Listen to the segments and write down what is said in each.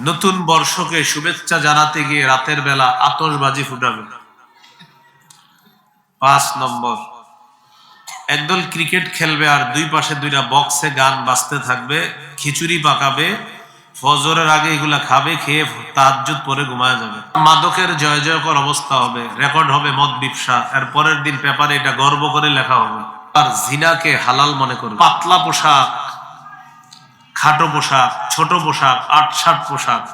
নতুন বর্ষকে শুভেচ্ছা জানাতে গিয়ে রাতের বেলা আতশবাজি ফুটাবে। পাঁচ নম্বর। একদল ক্রিকেট খেলবে আর দুই পাশে দুইটা বক্সে গান বাজতে থাকবে, খিচুড়ি পাকাবে, ফজরের আগে এগুলা খাবে, খেয়ে তাজ্জুদ পরে ঘুমায় যাবে। মাদকের জয় জয়কর অবস্থা হবে রেকর্ড হবে মদ বিপসা, এর পরের দিন পেপারে এটা গর্ব করে লেখা হবে। আর জিনাকে হালাল মনে করবে। পাতলা পোশাক খাটো পোশাক, ছোট পোশাক আট ষাট পোশাক।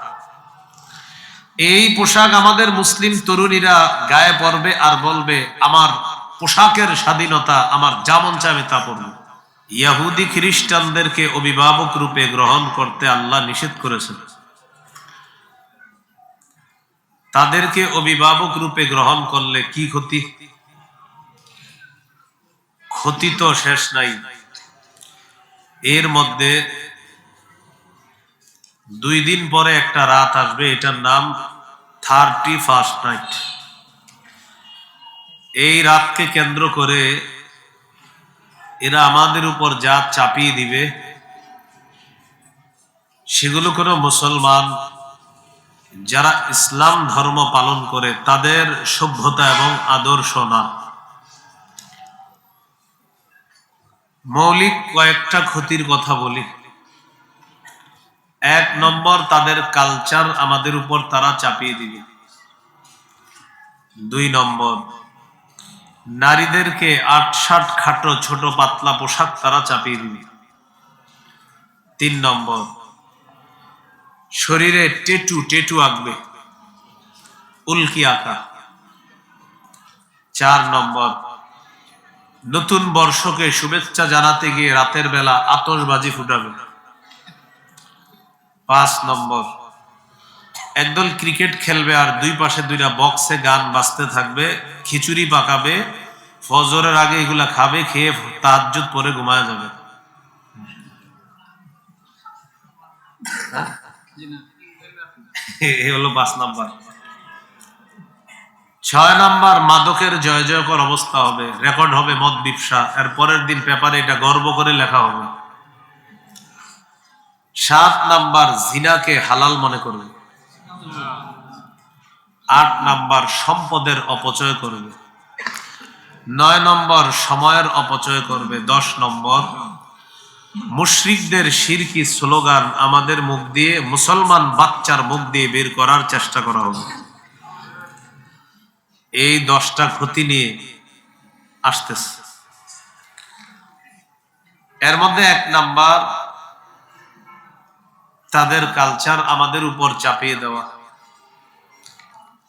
এই পোশাক আমাদের মুসলিম তরুণীরা গায়ে পরবে আর বলবে, আমার পোশাকের স্বাধীনতা, আমার যেমন চাবে তা পড়বে ইয়াহুদি খ্রিস্টানদেরকে অভিভাবক রূপে গ্রহণ করতে আল্লাহ নিষেধ করেছেন। তাদেরকে অভিভাবক রূপে গ্রহণ করলে কি ক্ষতি? ক্ষতি তো শেষ নাই। এর মধ্যে দুই দিন পরে একটা রাত আসবে, এটার নাম থার্টি ফার্স্ট নাইট। এই রাতকে কেন্দ্র করে এরা আমাদের উপর যা চাপিয়ে দিবে, সেগুলো কোনো মুসলমান যারা ইসলাম ধর্ম পালন করে, তাদের সভ্যতা এবং আদর্শ না। মৌলিক কয়েকটা ক্ষতির কথা বলি। এক নম্বর তাদের কালচার আমাদের উপর তারা চাপিয়ে দিবে। দুই নম্বর, নারীদেরকে আট ষাট খাটো ছোট পাতলা পোশাক তারা চাপিয়ে দিবে। তিন নম্বর, শরীরে টেটু টেটু আঁকবে, উল্কি আঁকা। চার নম্বর, নতুন বর্ষকে শুভেচ্ছা জানাতে গিয়ে রাতের বেলা আতশবাজি ফুটাবে। পাঁচ নম্বর। একদল ক্রিকেট খেলবে আর দুই পাশে দুইটা বক্সে গান বাজতে থাকবে, খিচুড়ি পাকাবে, ফজরের আগে এগুলা খাবে, খেয়ে তাজ্জুদ পরে ঘুমায় যাবে। হ্যাঁ? এই হলো পাঁচ নাম্বার। ছয় নাম্বার, মাদকের জয় জয়কর অবস্থা হবে, রেকর্ড হবে মদ বিপসা। এর পরের দিন পেপারে এটা গর্ব করে লেখা হবে। সাত নাম্বার জিনাকে হালাল মনে করবে। আট নাম্বার সম্পদের অপচয় করবে। নয় নম্বর সময়ের অপচয় করবে। দশ নম্বর মুশরিকদের শিরকি স্লোগান, আমাদের মুখ দিয়ে, মুসলমান বাচ্চার মুখ দিয়ে বের করার চেষ্টা করা হবে। এই দশটা ক্ষতি নিয়ে আসতেছে। এর মধ্যে এক নাম্বার তাদের কালচার আমাদের উপর চাপিয়ে দেওয়া।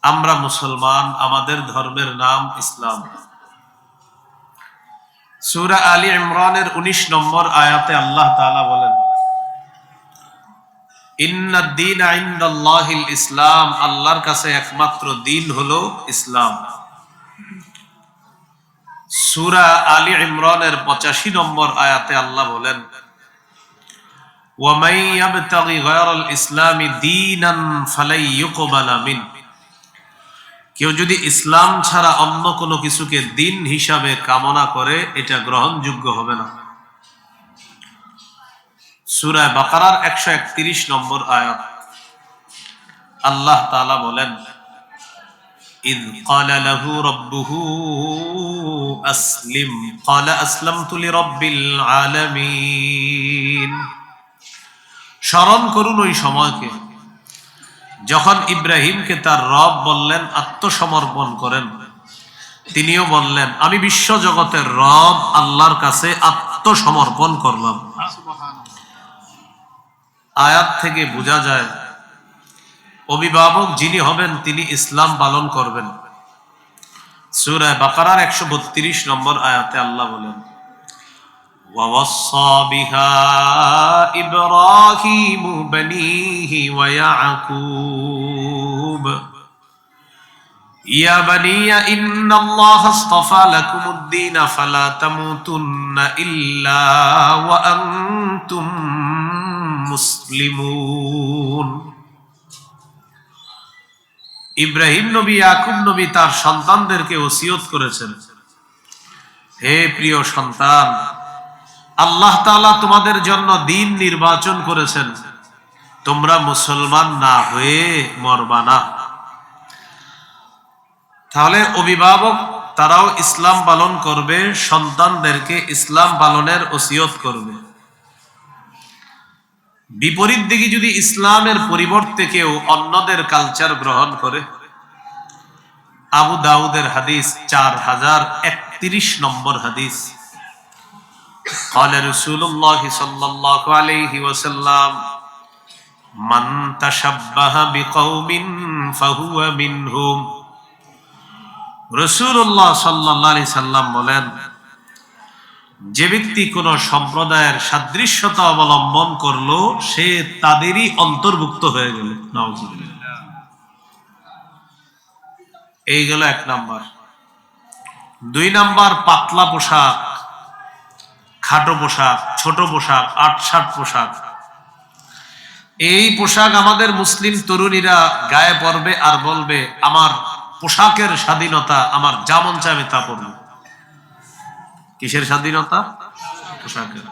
আমরা মুসলমান, আমাদের ধর্মের নাম ইসলাম। সুরা আলী ইমরানের ১৯ নম্বর আয়াতে আল্লাহ তাআলা বলেন ইসলাম, আল্লাহর কাছে একমাত্র দিন হলো ইসলাম। সূরা আলী ইমরানের 85 নম্বর আয়াতে আল্লাহ বলেন ومن يبتغي غير الاسلام دينا فلن يقبل منه কেউ যদি ইসলাম ছাড়া অন্য কোনো কিছুকে দিন হিসাবে কামনা করে এটা গ্রহণযোগ্য হবে না সুরায় বাকারার একশো একত্রিশ নম্বর আয়াত আল্লাহ তালা বলেন إذ قال له ربه أسلم قال أسلمت لرب العالمين স্মরণ করুন ওই সময়কে। যখন ইব্রাহিমকে তার রব বললেন, আত্মসমর্পণ করেন, তিনিও বললেন, আমি বিশ্ব জগতের রব, আল্লাহর কাছে আত্মসমর্পণ করলাম। আয়াত থেকে বোঝা যায়, অভিভাবক যিনি হবেন, তিনি ইসলাম পালন করবেন। সুরায় বাকারার একশো বত্রিশ নম্বর আয়াতে আল্লাহ বলেন ووصى بها إبراهيم بنيه ويعقوب يا بني إن الله اصطفى لكم الدين فلا تموتن إلا وأنتم মুসলিমুন ইব্রাহিম নবী ইয়াকুব নবী তার সন্তানদেরকে ওসিয়ত করেছেন হে প্রিয় সন্তান আল্লাহ তাআলা তোমাদের জন্য দিন নির্বাচন করেছেন। তোমরা মুসলমান না হয়ে মরবা না। তাহলে অভিভাবক, তারাও ইসলাম পালন করবে, সন্তানদেরকে ইসলাম পালনের ওসিয়ত করবে। বিপরীত দিকে যদি ইসলামের পরিবর্তে কেউ অন্যদের কালচার গ্রহণ করে, আবু দাউদের হাদিস চার হাজার একত্রিশ নম্বর হাদিস। قال رسول الله صلى الله عليه وسلم من تشبه بقوم فهو منهم রসুল্লাহ সাল্লাহ আলি সাল্লাম বলেন যে ব্যক্তি কোন সম্প্রদায়ের সাদৃশ্যতা অবলম্বন করলো সে তাদেরই অন্তর্ভুক্ত হয়ে গেল নাউজুবিল্লাহ। এই গেল এক নাম্বার দুই নাম্বার পাতলা পোশাক খাটো পোশাক, ছোট পোশাক আটসাট পোশাক। এই পোশাক আমাদের মুসলিম তরুণীরা গায়ে পরবে আর বলবে, আমার পোশাকের স্বাধীনতা, আমার যেমন আমি তা পরব। কিসের স্বাধীনতা? পোশাকের।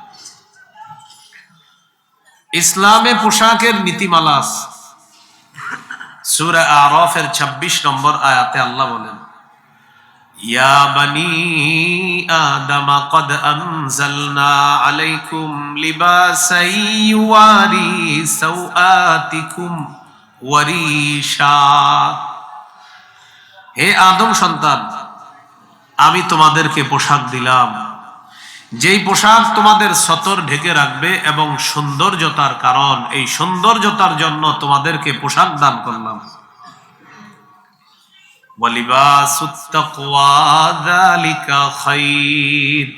ইসলামে পোশাকের নীতিমালা। সূরা আরফের ২৬ নম্বর আয়াতে আল্লাহ বলেন হে আদম সন্তান, আমি তোমাদেরকে পোশাক দিলাম। যেই পোশাক তোমাদের সতর ঢেকে রাখবে এবং সৌন্দর্যতার কারণ, এই সৌন্দর্যতার জন্য তোমাদেরকে পোশাক দান করলাম। ওয়ালিবাসুত তাকওয়া যালিকা খায়র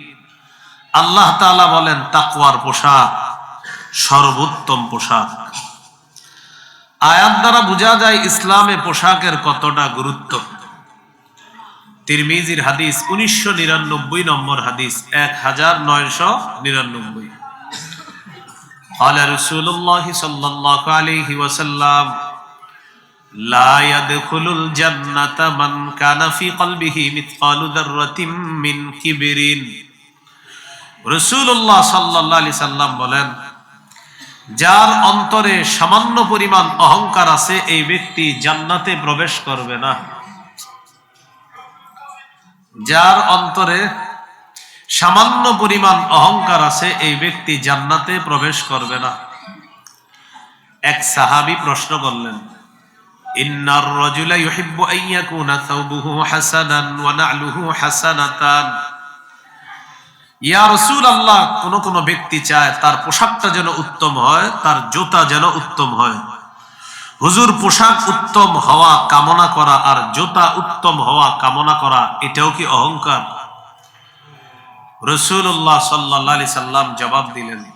আল্লাহ তাআলা বলেন তাকওয়ার পোশাক সর্বোত্তম পোশাক আয়াত দ্বারা বোঝা যায় ইসলামে পোশাকের কতটা গুরুত্ব তিরমিজির হাদিস উনিশশো নিরানব্বই নম্বর হাদিস এক হাজার নয়শো নিরানব্বই قال رسول الله صلى الله عليه وسلم لا يدخل الجنة من كان في قلبه مثقال ذرة من كبر রসুল্লাহ সাল্লাহ আলি সাল্লাম বলেন যার অন্তরে সামান্য পরিমাণ অহংকার আছে এই ব্যক্তি জান্নাতে প্রবেশ করবে না যার অন্তরে সামান্য পরিমাণ অহংকার আছে এই ব্যক্তি জান্নাতে প্রবেশ করবে না এক সাহাবি প্রশ্ন করলেন ইউহিব্বু আন ইয়াকুনা থাওবুহু হাসানান ওয়া না'লুহু হাসানাতান। ইয়া কোন কোন ব্যক্তি চায় তার পোশাকটা যেন উত্তম হয়, তার জুতা যেন উত্তম হয়। হুজুর, পোশাক উত্তম হওয়া, কামনা করা আর জুতা উত্তম হওয়া, কামনা করা, এটাও কি অহংকার? রসুল্লাহ সাল্লাহ সাল্লাম জবাব দিলেন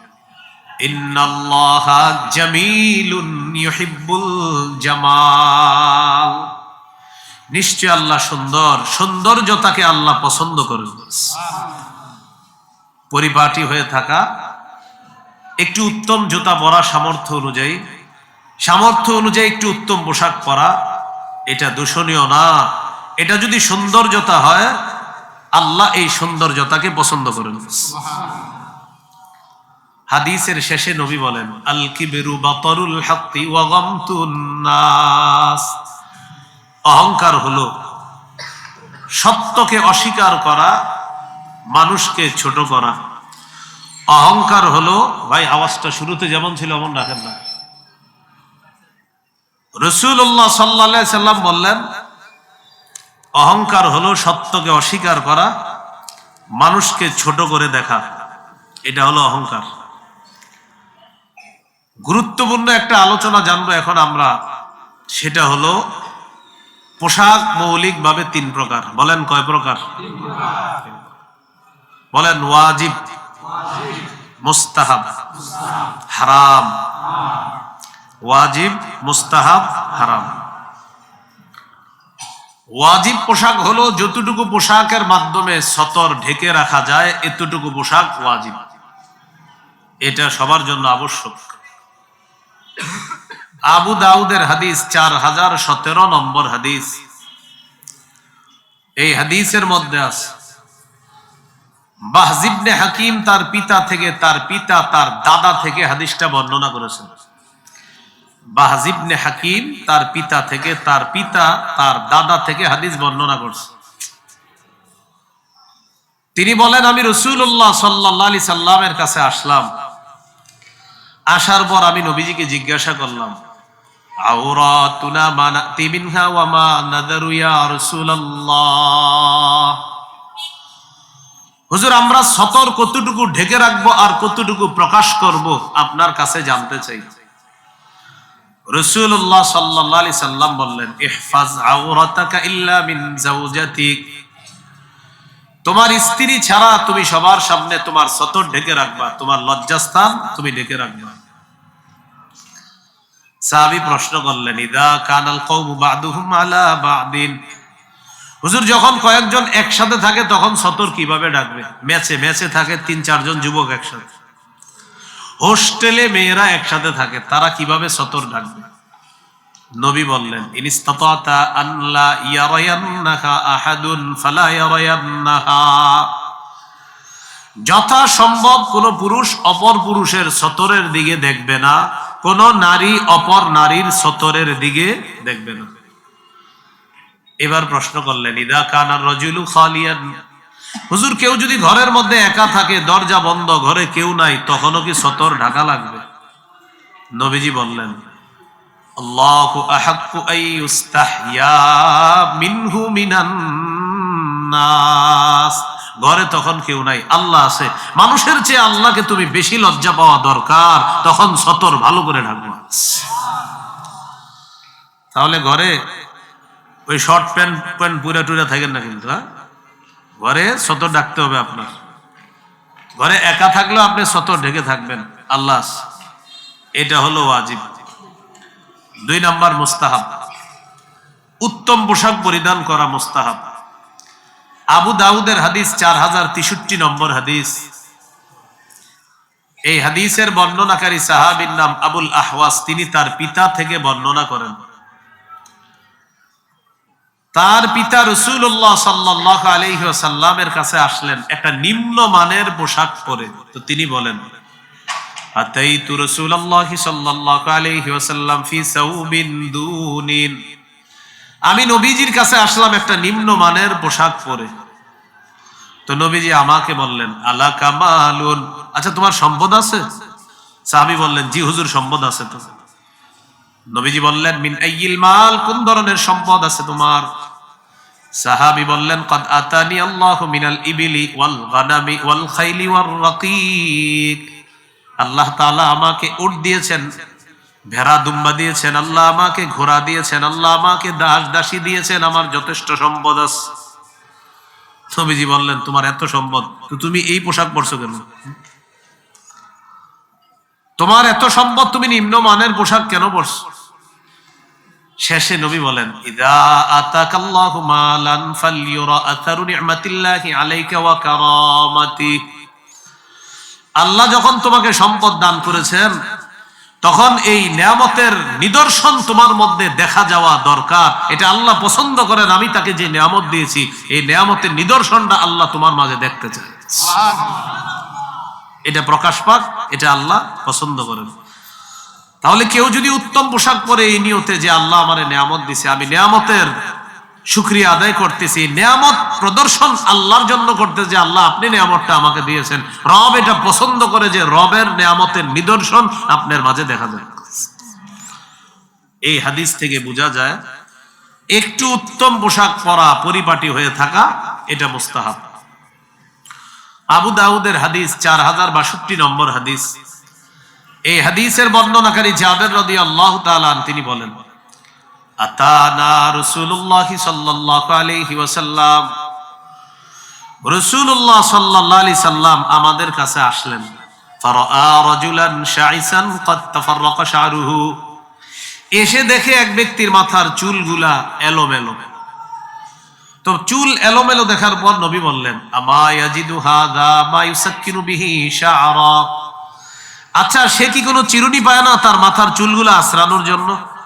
জামাল। নিশ্চয় আল্লাহ সুন্দর, সৌন্দর্যতাকে আল্লাহ পছন্দ করেন। পরিপাটি হয়ে থাকা, একটু উত্তম জুতা পরা সামর্থ্য অনুযায়ী সামর্থ্য অনুযায়ী একটু উত্তম পোশাক পরা, এটা দূষণীয় না। এটা যদি সৌন্দর্যতা হয়, আল্লাহ এই সৌন্দর্যতাকে পছন্দ করেন। হাদিসের শেষে নবী বলেন, আল কিবেরু বাতরুল হাক্কি নাস। অহংকার হলো সত্যকে অস্বীকার করা, মানুষকে ছোট করা। অহংকার হলো, ভাই, আওয়াজটা শুরুতে যেমন ছিল এমন রাখেন না। রসুল্লাহ সাল্লা সাল্লাম বললেন, অহংকার হলো সত্যকে অস্বীকার করা, মানুষকে ছোট করে দেখা। এটা হলো অহংকার। গুরুত্বপূর্ণ একটা আলোচনা জানব এখন আমরা। সেটা হলো, পোশাক মৌলিকভাবে তিন প্রকার। বলেন কয় প্রকার? বলেন ওয়াজিব, মুস্তাহাব, হারাম। ওয়াজিব, মুস্তাহাব, হারাম। ওয়াজিব পোশাক হলো যতটুকু পোশাকের মাধ্যমে সতর ঢেকে রাখা যায়, এতটুকু পোশাক ওয়াজিব। এটা সবার জন্য আবশ্যক। আবু দাউদের হাদিস চার হাজার সতেরো নম্বর হাদিস। এই হাদিসের মধ্যে আছে বাহজিবনে হাকিম তার পিতা থেকে তার পিতা তার দাদা থেকে হাদিসটা বর্ণনা করেছেন। বাহাজিবনে হাকিম তার পিতা থেকে তার পিতা তার দাদা থেকে হাদিস বর্ণনা করছে। তিনি বলেন, আমি রসুল্লাহ সাল্লাহ সাল্লামের কাছে আসলাম। আসার পর আমি নবীজিকে জিজ্ঞাসা করলাম হুজুর, আমরা সতর কতটুকু ঢেকে রাখব আর কতটুকু প্রকাশ করব আপনার কাছে জানতে চাই। রসুল্লাহ সাল্লাম বললেন মিন তোমার স্ত্রী ছাড়া তুমি সবার সামনে তোমার সতর ঢেকে রাখবা, তোমার লজ্জাস্থান তুমি ঢেকে রাখবা। সাহাবি প্রশ্ন করলেন, ইদা কানাল কওমু বাদুহুম আলা বাদিন? হুজুর, যখন কয়েকজন একসাথে থাকে, তখন সতর কীভাবে ডাকবে? ম্যাচে ম্যাচে থাকে তিন, চারজন যুবক একসাথে। হোস্টেলে মেয়েরা একসাথে থাকে, তারা কীভাবে সতর ডাকবে? নবী বললেন ইনিস্তাতা আল্লা ইয়ারায়ান্নাহা আহাদুন ফালা ইয়ারায়ান্নাহা। যথা সম্ভব কোন পুরুষ অপর পুরুষের সতরের দিকে দেখবে না। কোন নারী অপর নারীর সতরের দিকে দেখবে না। এবার প্রশ্ন করলেন, ইদা কানার রজুলু খালিয়ান? হুজুর, কেউ যদি ঘরের মধ্যে একা থাকে, দরজা বন্ধ, ঘরে কেউ নাই, তখনও কি সতর ঢাকা লাগবে? নবীজি বললেন, আল্লাহু আহাক্কু আই মিনহু মিনান ঘরে তখন কেউ নাই, আল্লাহ আছে। মানুষের চেয়ে আল্লাহকে তুমি বেশি লজ্জা পাওয়া দরকার, তখন সতর ভালো করে ঢাকবো। তাহলে ঘরে ওই শর্ট প্যান্ট প্যান্ট পুরা টুরা থাকেন না কিন্তু হ্যাঁ? ঘরে সতর ডাকতে হবে আপনার। ঘরে একা থাকলেও আপনি সতর ঢেকে থাকবেন, আল্লাহ এটা হলো ওয়াজিব। দুই নাম্বার মুস্তাহাব। উত্তম পোশাক পরিধান করা মুস্তাহাব। আবু দাউদের হাদিস চার হাজার তেষট্টি নম্বর হাদিস। এই হাদিসের বর্ণনাকারী সাহাবির নাম আবুল আহওয়াস, তিনি তার পিতা থেকে বর্ণনা করেন। তার পিতা রসুল্লাহ সাল্লাহ আলহিসাল্লামের কাছে আসলেন, একটা নিম্ন মানের পোশাক পরে। তো তিনি বলেন আমি নবীজির কাছে আসলাম একটা নিম্ন মানের পোশাক পরে। তো নবীজি আমাকে বললেন আলা কামালুন আচ্ছা তোমার সম্পদ আছে? সাহাবী বললেন, জি হুজুর, সম্পদ আছে তো। নবীজি বললেন, মিন আইয়িল মাল, কোন ধরনের সম্পদ আছে তোমার? সাহাবি বললেন, কদ আতানি আল্লাহু মিনাল ইবিলি ওয়াল গানামি ওয়াল খাইলি ওয়ার রাকিক। আল্লাহ তাআলা আমাকে উট দিয়েছেন, ভেড়া দুম্বা দিয়েছেন, আল্লাহ আমাকে ঘোড়া দিয়েছেন, আল্লাহ আমাকে দাস দাসী দিয়েছেন, আমার যথেষ্ট সম্পদ আছে। নবীজি বললেন, তোমার এত সম্পদ, তো তুমি এই পোশাক পরছো কেন? তোমার এত সম্পদ, তুমি নিম্নমানের পোশাক কেন পরছো? শেষে নবী বলেন, ইদা আতাকাল্লাহু মালান ফালইউরা আথারু নি'মাতিল্লাহি আলাইকা ওয়া কারামাতি। আল্লাহ যখন তোমাকে সম্পদ দান করেছেন তখন এই নিয়ামতের নিদর্শন তোমার মধ্যে দেখা যাওয়া দরকার। এটা আল্লাহ পছন্দ করেন আমি তাকে যে নিয়ামত দিয়েছি এই নিয়ামতের নিদর্শনটা আল্লাহ তোমার মাঝে দেখতে চায়। এটা প্রকাশ পাক এটা আল্লাহ পছন্দ করেন। তাহলে কেউ যদি উত্তম পোশাক পরে এই নিয়তে যে আল্লাহ আমার নিয়ামত দিছে আমি নিয়ামতের শুক্রিয়া আদায় করতেছি। নিয়ামত প্রদর্শন আল্লাহর জন্য করতে যে আল্লাহ আপনি নিয়ামতটা আমাকে দিয়েছেন। রব এটা পছন্দ করে যে রবের নিয়ামতের নিদর্শন আপনার মাঝে দেখা যায়। এই হাদিস থেকে বোঝা যায়, একটু উত্তম পোশাক পরা, পরিপাটি হয়ে থাকা, এটা মুস্তাহাব। আবু দাউদের হাদিস চার হাজার বাষট্টি নম্বর হাদিস। এই হাদিসের বর্ণনাকারী জাবের রদি আল্লাহ তালান তিনি বলেন আমাদের কাছে আসলেন। এসে দেখে এক ব্যক্তির মাথার চুলগুলা এলোমেলো। তো চুল এলোমেলো দেখার পর নবী বললেন আচ্ছা সে কি কোনো চিরুনি পায় না তার মাথার চুলগুলা আশ্রানোর জন্য?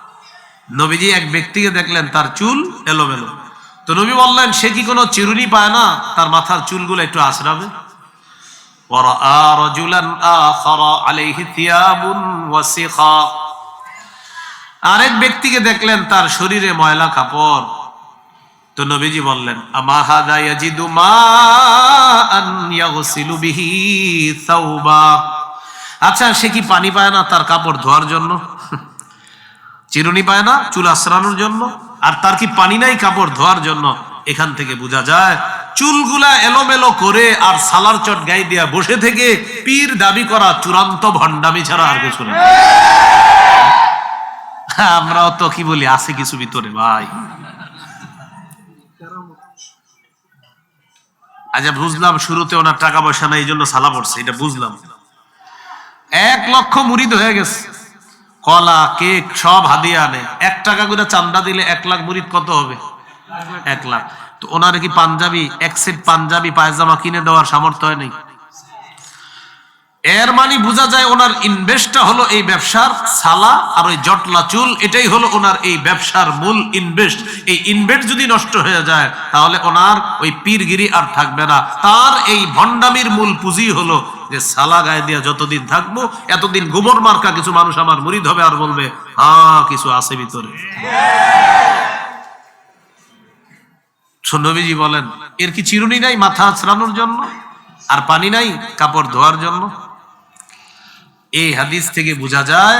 নবীজি এক ব্যক্তিকে দেখলেন, তার চুল এলোমেলো। তো নবী বললেন, সে কি কোনো চিরুনি পায় না? তার মাথার চুলগুলো একটু আশ্রাবে আরেক ব্যক্তিকে দেখলেন, তার শরীরে ময়লা কাপড়। তো নবীজি বললেন আচ্ছা সে কি পানি পায় না তার কাপড় ধোয়ার জন্য? চিরুনি পায় না, চুল আশ্রানোর জন্য। আর তার কি পানি নাই কাপড় ধোয়ার জন্য? এখান থেকে বোঝা যায়, চুলগুলা এলোমেলো করে আর সালার চট গায়ে দিয়া বসে থেকে পীর দাবি করা চূড়ান্ত ভণ্ডামি ছাড়া আর কিছু না। আমরাও তো কি বলি, আছে কিছু ভিতরে, ভাই। আচ্ছা বুঝলাম শুরুতে ওনার টাকা পয়সা নাই, এই জন্য সালা পড়ছে, এটা বুঝলাম। এক লক্ষ মুরিদ হয়ে গেছে। কলা, কেক, সব হাদিয়া আনে। এক টাকা করে চান্দা দিলে এক লাখ মুরিদ কত হবে? এক লাখ। তো ওনার কি পাঞ্জাবি, এক সেট পাঞ্জাবি, পায়জামা কিনে দেওয়ার সামর্থ্য হয় নেই? এর মানে বোঝা যায় ওনার ইনভেস্টটা হলো এই ব্যবসার সালা আর ওই জটলা চুল, এটাই হলো ওনার এই ব্যবসার মূল ইনভেস্ট। এই ইনভেস্ট যদি নষ্ট হয়ে যায়, তাহলে ওনার ওই পীরগিরি আর থাকবে না। তার এই ভণ্ডামির মূল পুঁজি হলো যে সালা গায়ে দিয়া যতদিন থাকব, এতদিন গোবর মার্কা কিছু মানুষ আমার মুরিদ হবে আর বলবে হ্যাঁ কিছু আছে ভিতরে। নবীজি বলেন, এর কি চিরুনি নাই মাথা আছড়ানোর জন্য? আর পানি নাই কাপড় ধোয়ার জন্য? এই হাদিস থেকে বোঝা যায়,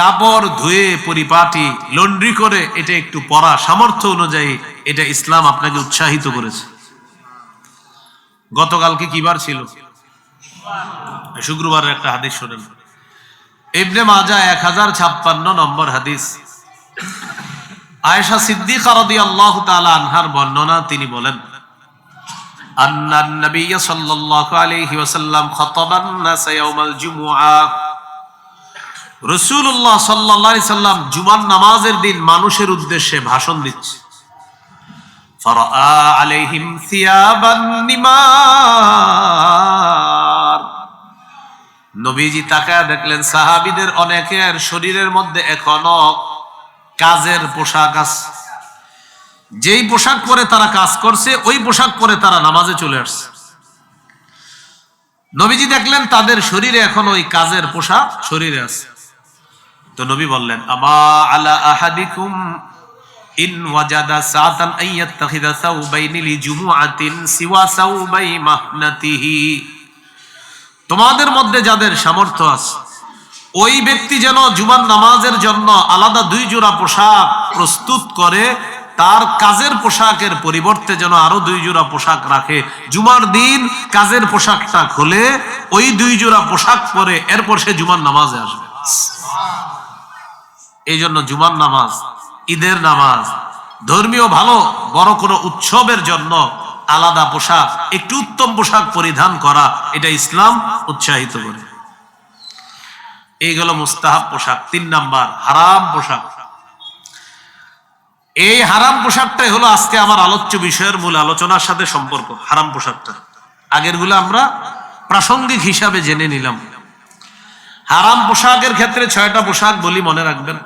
কাপড় ধুয়ে পরিপাটি, লন্ড্রি করে এটা একটু পরা সামর্থ্য অনুযায়ী এটা ইসলাম আপনাকে উৎসাহিত করেছে। গতকালকে কিবার ছিল? শুক্রবারের একটা হাদিস শোনেন ইবনে মাজা এক হাজার ছাপ্পান্ন নম্বর হাদিস আয়েশা সিদ্দিকা রাদিয়াল্লাহু তাআলা আনহার বর্ণনা তিনি বলেন أن النبي صلى الله عليه وسلم خطب الناس يوم الجمعة রসুল্লাহ সাল্লাহ সাল্লাম জুমার নামাজের দিন মানুষের উদ্দেশ্যে ভাষণ দিচ্ছে فرأى عليهم ثيابا نمار নবীজি তাকায় দেখলেন, সাহাবিদের অনেকের শরীরের মধ্যে এখনও কাজের পোশাক আছে। যেই পোশাক পরে তারা কাজ করছে, ওই পোশাক পরে তারা নামাজে চলে আসছে। নবীজি দেখলেন, তাদের শরীরে এখন ওই কাজের পোশাক শরীরে আছে। তো নবী বললেন, আমা আলা আহাদিকুম ইন ওয়াজাদা সাতান আইয়াত্তাখিদা সাউবাইনি লিজুমুআতিন সিওয়া সাউবাই মাহনাতিহি। তোমাদের মধ্যে যাদের সামর্থ্য আছে, ওই ব্যক্তি যেন জুমার নামাজের জন্য আলাদা দুই জোড়া পোশাক প্রস্তুত করে, তার কাজের পোশাকের পরিবর্তে যেন আরও দুই জোড়া পোশাক রাখে। জুমার দিন কাজের পোশাকটা খুলে, ওই দুই জোড়া পোশাক পরে এরপর সে জুমার নামাজে আসবে। এই জন্য জুমার নামাজ, ঈদের নামাজ ধর্মীয় ভালো বড় কোনো উৎসবের জন্য আলাদা পোশাক, একটু উত্তম পোশাক পরিধান করা, এটা ইসলাম উৎসাহিত করে। এইগুলো মুস্তাহাব পোশাক, তিন নাম্বার, হারাম পোশাক। এই হারাম পোশাকটাই হলো আজকে আমার আলোচ্য বিষয়ের মূল আলোচনার সাথে সম্পর্ক, হারাম পোশাকটা। আগেরগুলো আমরা প্রাসঙ্গিক হিসাবে জেনে নিলাম। হারাম পোশাকের ক্ষেত্রে ছয়টা পোশাক বলি মনে রাখবেন।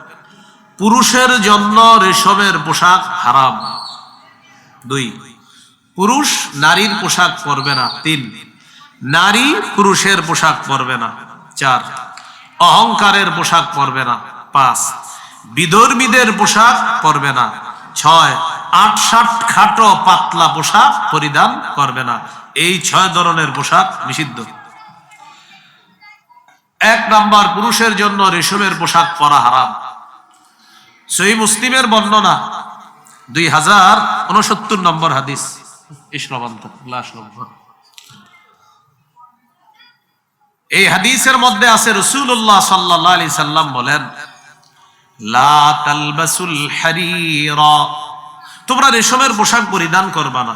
পুরুষের জন্য রেশমের পোশাক হারাম। দুই পুরুষ নারীর পোশাক পরবে না, তিন। নারী পুরুষের পোশাক পরবে না, চার। অহংকারের পোশাক পরবে না, পাঁচ। বিধর্মীদের পোশাক পরবে না, ছয়। আট ষাট খাটো পাতলা পোশাক পরিধান করবে না, এই ছয় ধরনের পোশাক নিষিদ্ধ। এক নাম্বার, পুরুষের জন্য রেশমের পোশাক পরা হারাম। সই মুসলিমের বর্ণনা, দুই হাজার উনসত্তর নম্বর হাদিস। এই হাদিসের মধ্যে আছে রসুল্লাহ সাল্লাহ সাল্লাম বলেন তোমরা রেশমের পোশাক পরিধান করবা না।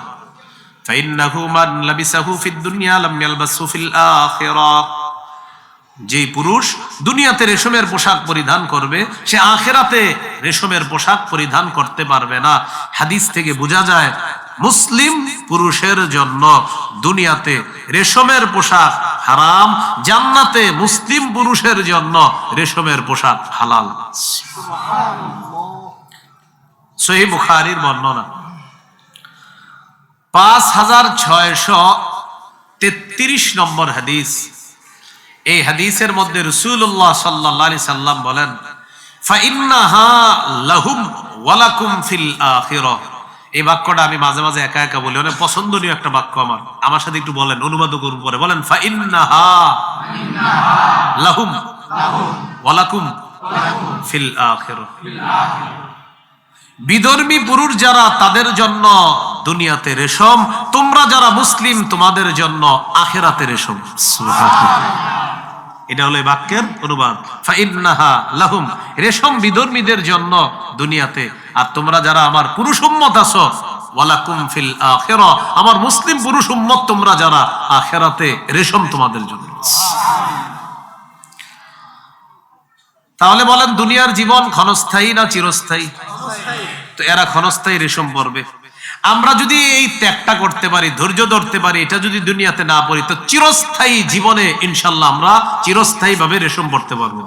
যেই পুরুষ দুনিয়াতে রেশমের পোশাক পরিধান করবে, সে আখেরাতে রেশমের পোশাক পরিধান করতে পারবে না। হাদিস থেকে বোঝা যায় মুসলিম পুরুষের জন্য দুনিয়াতে রেশমের পোশাক হারাম, জান্নাতে মুসলিম পুরুষের জন্য রেশমের পোশাক হালাল। সহি বর্ণনা। পাঁচ হাজার ছয়শো তেত্রিশ নম্বর হাদিস। এই হাদিসের মধ্যে রসুল্লাহ সাল্লাহ সাল্লাম বলেন ফাইন্নাহা লাহুম ওয়ালাকুম ফিল আখিরাহ এই বাক্যটা আমি মাঝে মাঝে একা একা বলি, অনেক পছন্দনীয় একটা বাক্য আমার। আমার সাথে একটু বলেন, অনুবাদ করুন পরে। বলেন লাহুম ওয়ালাকুম ফিল আখিরাহ বিধর্মী পুরুষ যারা, তাদের জন্য দুনিয়াতে রেশম। তোমরা যারা মুসলিম, তোমাদের জন্য আখেরাতে রেশম। এটা হলো বাক্যের অনুবাদ। লাহুম। রেশম বিধর্মীদের জন্য দুনিয়াতে আর তোমরা যারা আমার পুরুষ উম্মত আছো, ওয়ালাকুম ফিল আখিরা, আমার মুসলিম পুরুষ উম্মত তোমরা যারা আখেরাতে রেশম তোমাদের জন্য। তাহলে বলেন দুনিয়ার জীবন ক্ষণস্থায়ী না চিরস্থায়ী? তো এরা ক্ষণস্থায়ী রেশম পড়বে আমরা যদি এই ত্যাগটা করতে পারি, ধৈর্য ধরতে পারি, এটা যদি দুনিয়াতে না পড়ি, তো চিরস্থায়ী জীবনে ইনশাল্লাহ আমরা চিরস্থায়ী ভাবে রেশম পড়তে পারব।